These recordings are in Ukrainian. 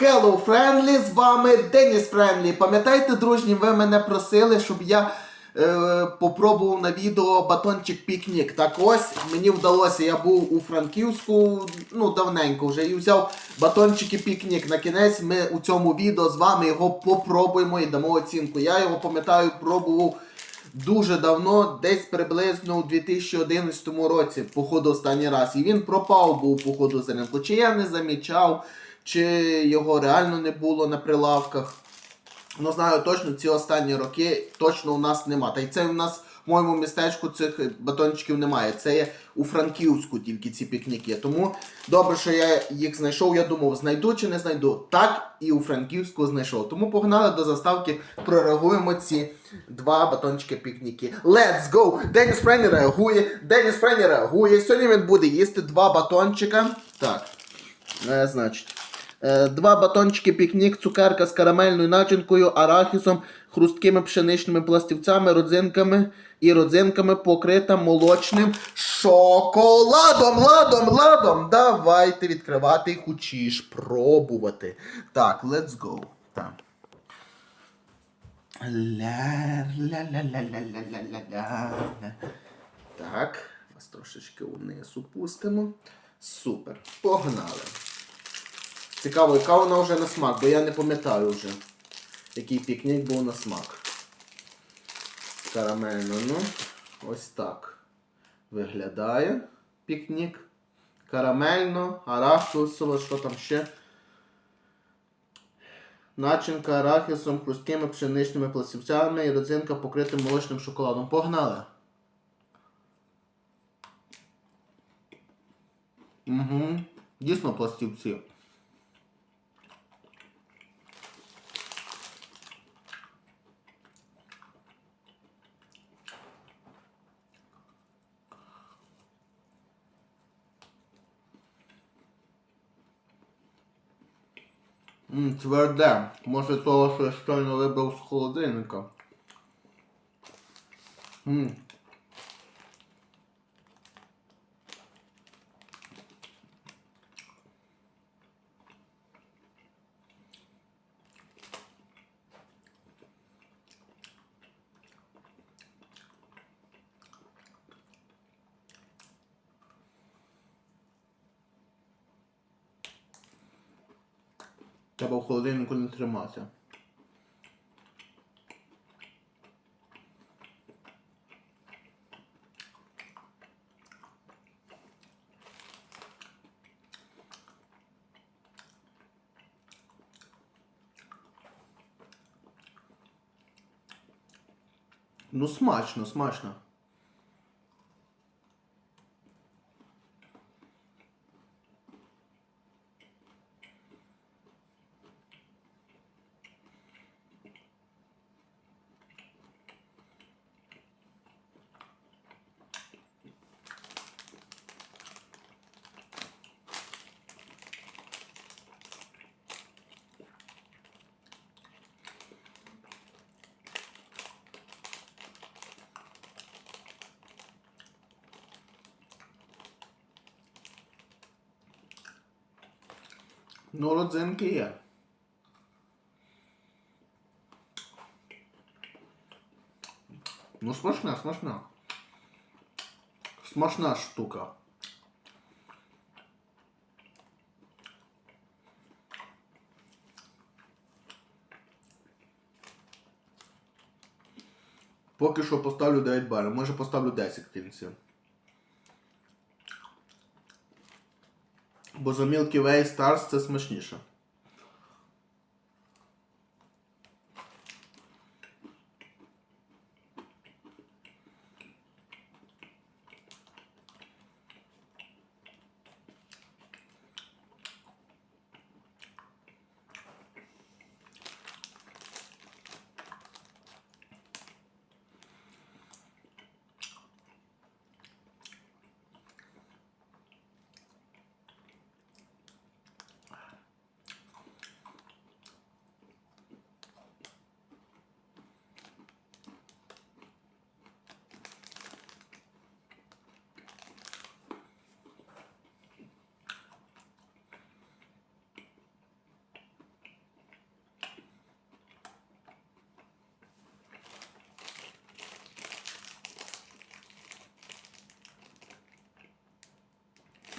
Hello Friendly, з вами Деніс Френлі. Пам'ятаєте, дружні, ви мене просили, щоб я е, попробував на відео батончик пікнік. Так ось мені вдалося, я був у Франківську, ну давненько вже, і взяв батончики пікнік. На кінець ми у цьому відео з вами його попробуємо і дамо оцінку. Я його пам'ятаю, пробував дуже давно, десь приблизно у 2011 році, походу, останній раз. І він пропав був, походу, з ринку. Чи я не замічав, чи його реально не було на прилавках. Ну, знаю точно, ці останні роки точно у нас нема. Та й це у нас в моєму містечку цих батончиків немає. Це є у Франківську тільки ці пікніки. Тому добре, що я їх знайшов. Я думав, знайду чи не знайду. Так і у Франківську знайшов. Тому погнали до заставки, прореагуємо ці два батончики пікніки. Let's go! Деніс Френі реагує. Деніс Френі реагує. Сьогодні він буде їсти два батончика. Так. Е, значить. Е, два батончики пікнік, цукерка з карамельною начинкою, арахісом, хрусткими пшеничними пластівцями, родзинками і родзинками покрита молочним шоколадом. Ладом, ладом. Давайте відкривати і хочеш пробувати. Так, let's go. Ляля-ля-ля-ля-. Так, вас трошечки вниз опустимо. Супер. Погнали! Цікаво, яка вона вже на смак, бо я не пам'ятаю вже, який пікнік був на смак. Карамельно, ну, ось так виглядає пікнік. Карамельно, арахісово, що там ще. Начинка арахісом, хрусткими пшеничними пластівцями і родзинка покрита молочним шоколадом. Погнали! Угу. Дійсно пластівці. Ммм, тверде. Може того, що я щойно вибрав з холодильника. Ммм. Холодильнику не тримати. Ну, смачно, смачно. Ну, родзинки є. Ну, смачна, смачна. Смачна штука. Поки що поставлю 9 балів, може поставлю 10 в. Бо за Milky Way Stars це смачніше.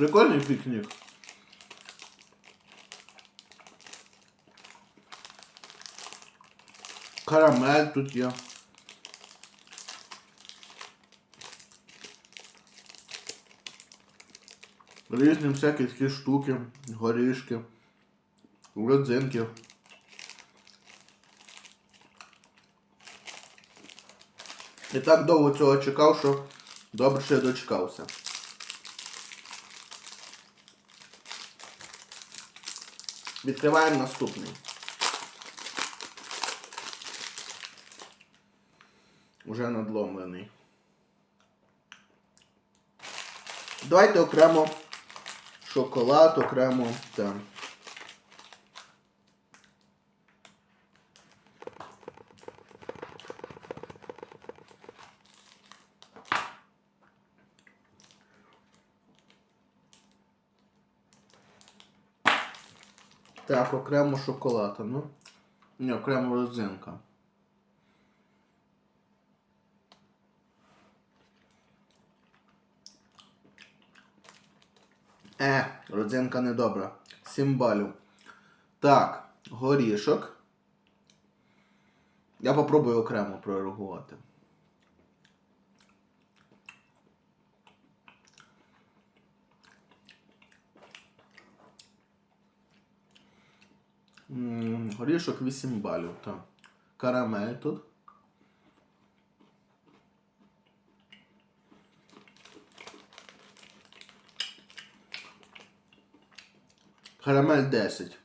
Прикольний пікнік. Карамель тут є. Різні всякі такі штуки, горішки, родзинки. І так довго цього чекав, що добре, я дочекався. Відкриваємо наступний. Уже надломлений. Давайте окремо шоколад, окремо там. Так, окремо шоколад, ну. Ні, окремо родзинка. Е, родзинка недобра. Сім. Так, горішок. Я попробую окремо прореагувати. Горішок 8 балів, так. Карамель тут. Карамель 10.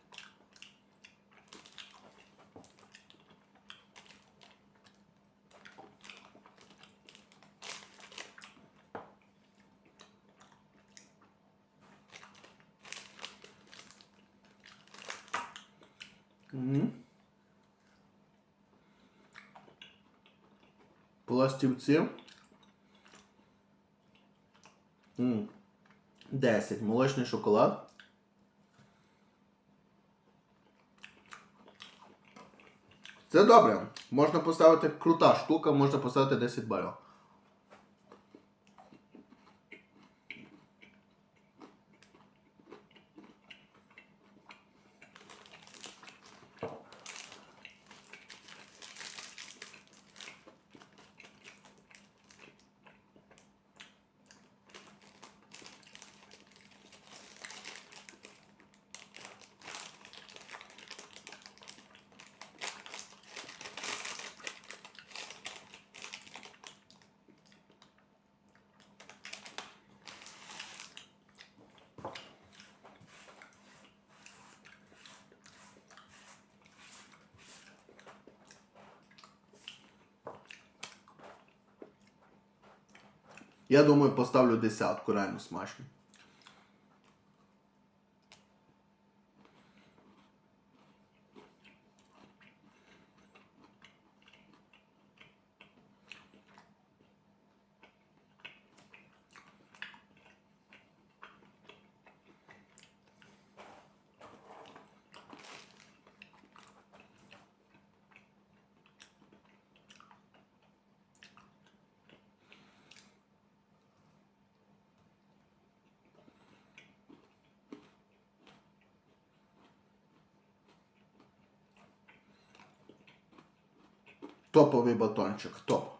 Мгм. Пластівці. М. 10. Молочний шоколад. Це добре. Можна поставити крута штука, можна поставити 10 балів. Я думаю, поставлю десятку, реально смачно. Топовий батончик, топ.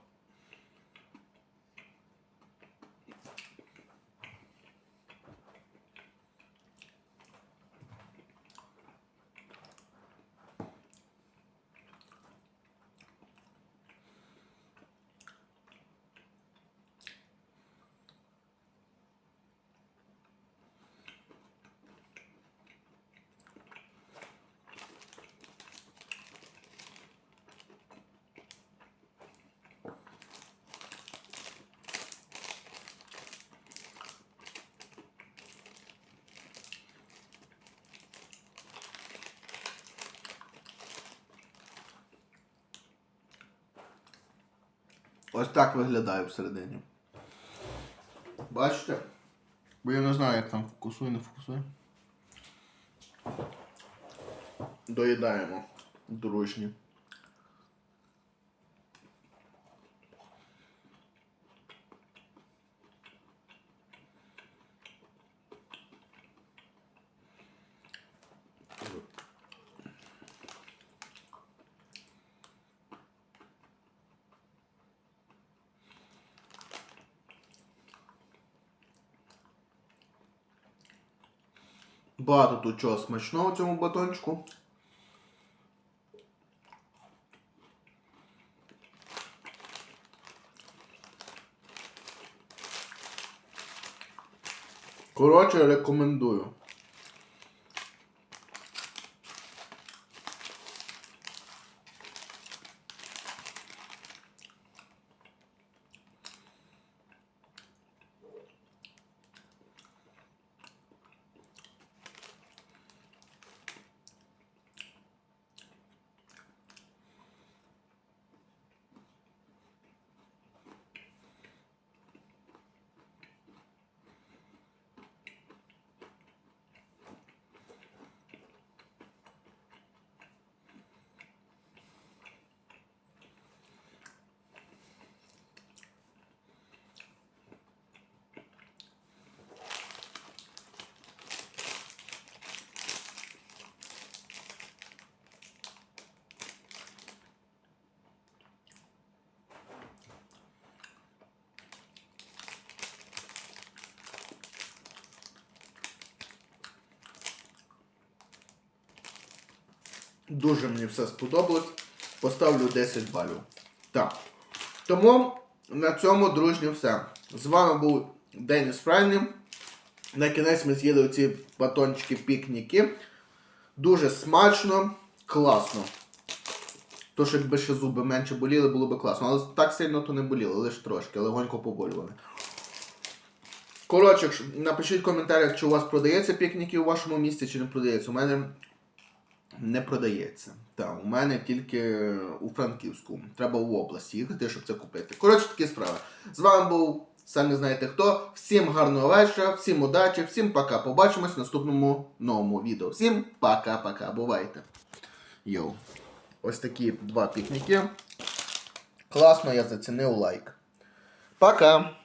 Ось так виглядає всередині. Бачите? Бо я не знаю, як там фокусує, не фокусує. Доїдаємо дружні. Багато тут чого смачного в цьому батончику. Коротше, рекомендую. Дуже мені все сподобалось. Поставлю 10 балів. Так. Тому на цьому, дружні, все. З вами був Деніс Прайні. На кінець ми з'їли оці батончики пікніки. Дуже смачно, класно. Тож, якби ще зуби менше боліли, було б класно. Але так сильно то не боліло, лише трошки, легонько поболювали. Коротше, напишіть в коментарях, чи у вас продається пікніки у вашому місті, чи не продається. У мене не продається. Так, у мене тільки у Франківську. Треба в області їхати, щоб це купити. Коротше, такі справи. З вами був самі знаєте хто. Всім гарного вечора, всім удачі, всім пока. Побачимось в наступному новому відео. Всім пока-пока. Бувайте. Йоу. Ось такі два пікніки. Класно, я зацінив лайк. Пока!